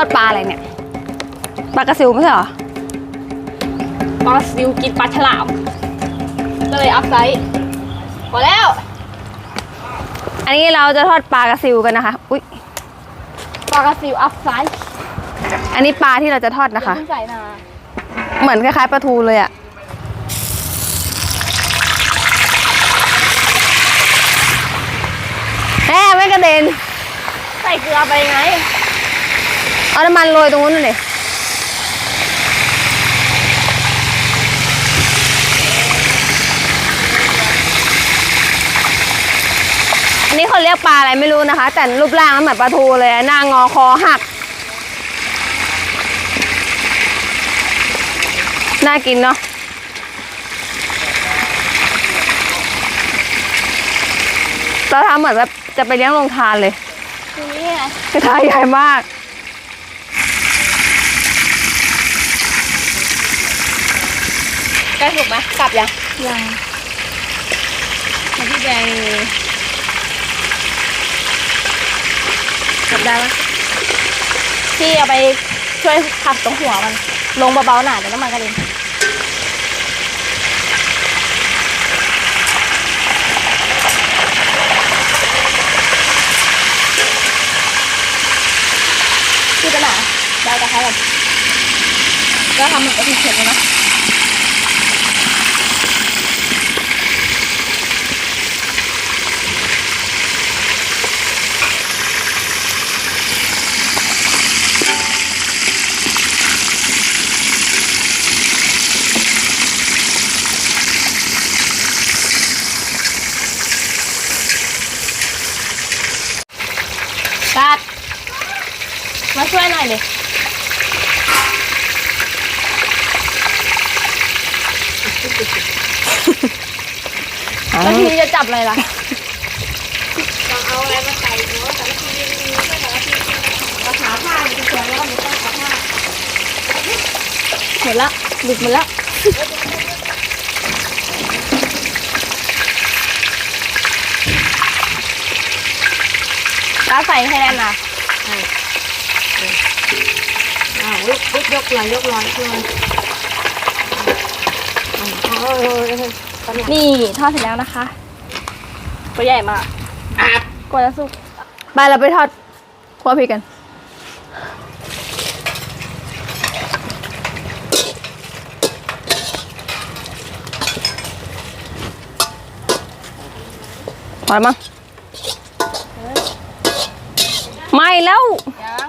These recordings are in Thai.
อดปลาอะไรเนี่ย ปลากระซิวไม่ใช่เหรอ ปลาซิวกินปลาฉลาม ก็เลยอัพไซด์พอแล้ว อันนี้เราจะทอดปลากระซิวกันนะคะ อุ้ยปลากระซิวอัพไซด์อันนี้ปลาที่เราจะทอดนะคะ เพิ่งใส่มาเหมือนคล้ายๆปลาทูเลยอะแม่ไม่กระเด็น ใส่เกลือไปไง เอาน้ำมันโรยตรงนู้นเลยอันนี้เขาเรียกปลาอะไรไม่รู้นะคะ แต่รูปร่างมันเหมือนปลาทูเลย หน้างอคอหัก น่ากินเนาะเราทำเหมือนแบบจะไปเลี้ยงโรงทานเลยทีนี้ไงกระทะใหญ่มาก ใกล้ ถูกไหมกลับยังยังพี่แดงกลับได้ไหมพี่เอาไปช่วยขับตรงหัวมัน ลงเบาๆหน่อยเดี๋ยวน้ำมันกระเด็นพี่จะหนาได้กระทะก่อนแล้วทำเหมือนกระเทียมเผ็ดเลยนะ กัดมาช่วยหน่อยดิแล้วทีนี้จะจับอะไรล่ะต้องเอาอะไรมาใส่หัวแต่ละทีมีไม่แต่ละทีเอาหาผ้าดีกว่าแล้วไม่ต้องเอาผ้าเห็นละหลุดมาแล้วแล้วใส่ให้แน่นนะ อ้าวลุกลุกยกลยยกลอยยกลอยนี่ทอดเสร็จแล้วนะคะตัวใหญ่มากกว่าจะสุกไปเราไปทอดคั่วพริกกันพอแล้วมั้งไม่แล้ว ยัง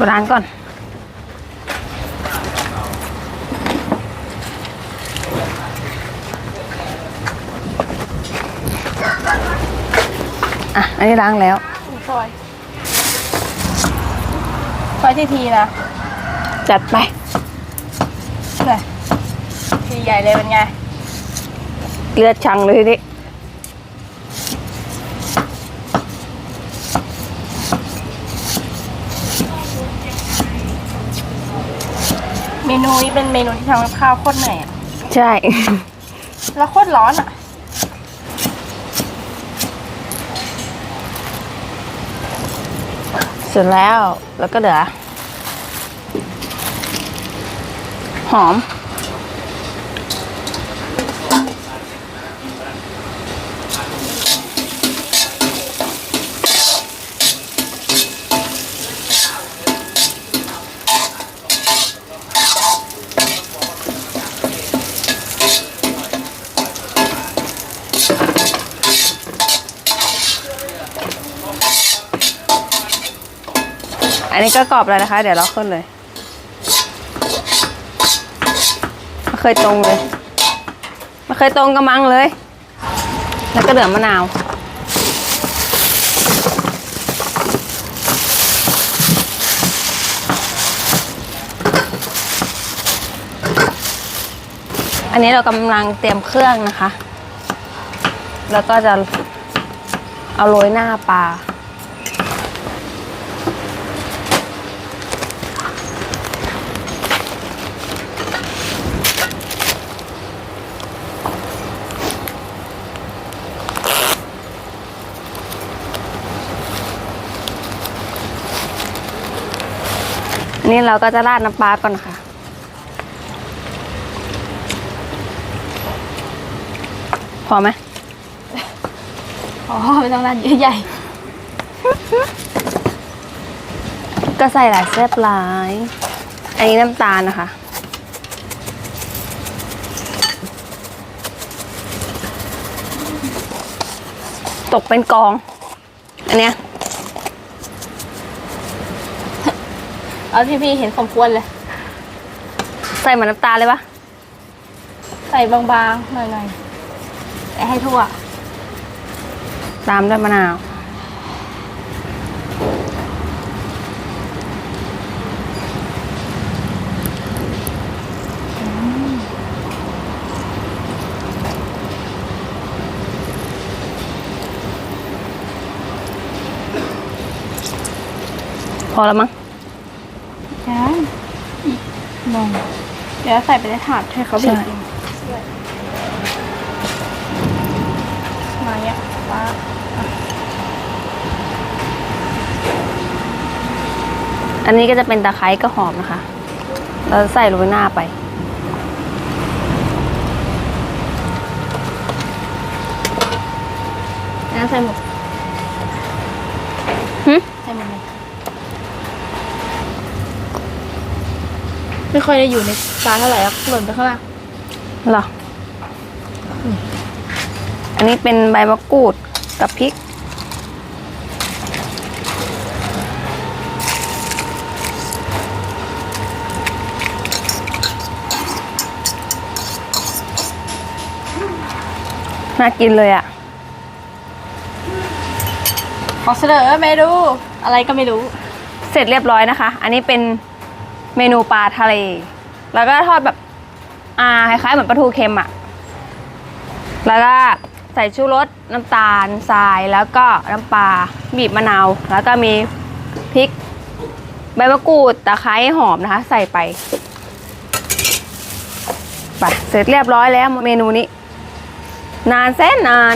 ไปล้างก่อน อะ อันนี้ล้างแล้วซอยซอยทีทีนะ จัดไปเลยทีใหญ่เลยเป็นไง เลือดชังเลยทีนี้ เมนูนี้เป็นเมนูที่ทำกับข้าวโคตรเหนื่อยอะใช่ แล้วโคตรร้อนอะ เสร็จแล้วแล้วก็เหลือ หอม นี้ก็กรอบแล้วนะคะ เดี๋ยวเราขึ้นเลยไม่เคยตรงเลยไม่เคยตรงกระมังเลย แล้วก็เหลือมะนาวอันนี้เรากำลังเตรียมเครื่องนะคะ แล้วก็จะเอาโรยหน้าปลา นนี้เราก็จะราดน้ำปลาก่อนนะคะพอไหมอ๋อไม่ต้องร้านใหญ่ก็ใส่หลายแซ่บหลาย อันนี้น้ำตาลนะคะ ตกเป็นกอง อันเนี้ย เอาที่พี่เห็นสมควรเลย ใส่เหมือนน้ำตาลเลยปะใส่บางๆหน่อยๆแต่ให้ทั่ว ตามด้วยมะนาว พอแล้วมั้งยังอีกหน่ อยเดี๋ยวใส่ไปในถาดให้เขาบีบใช่เองมาเนี่ยป้าอันนี้ก็จะเป็นตะไคร้ก็หอมนะคะ เราใส่โรยหน้าไปน้ำใส่หมด หึ ใส่หมดเลย ไม่ค่อยได้อยู่ในจานเท่าไหร่หรอกหล่นไปข้างล่างเหรอออันนี้เป็นใบมะกรูดกับพริก น่ากินเลยอะ่ะ ขอเสนอเมนูอะไรก็ไม่รู้ เสร็จเรียบร้อยนะคะ อันนี้เป็น เมนูปลาทะเล แล้วก็ทอดแบบอ่าคล้ายๆเหมือนปลาทูเค็มอะ่ะแล้วก็ใส่ชูรสน้ำตาลทรายแล้วก็น้ำปลาบีบมะนาว แล้วก็มีพริก ใบมะกรูดตะไคร้หอมนะคะ ใส่ไปไปเสร็จเรียบร้อยแล้วเมนูนี้ นานแสนนาน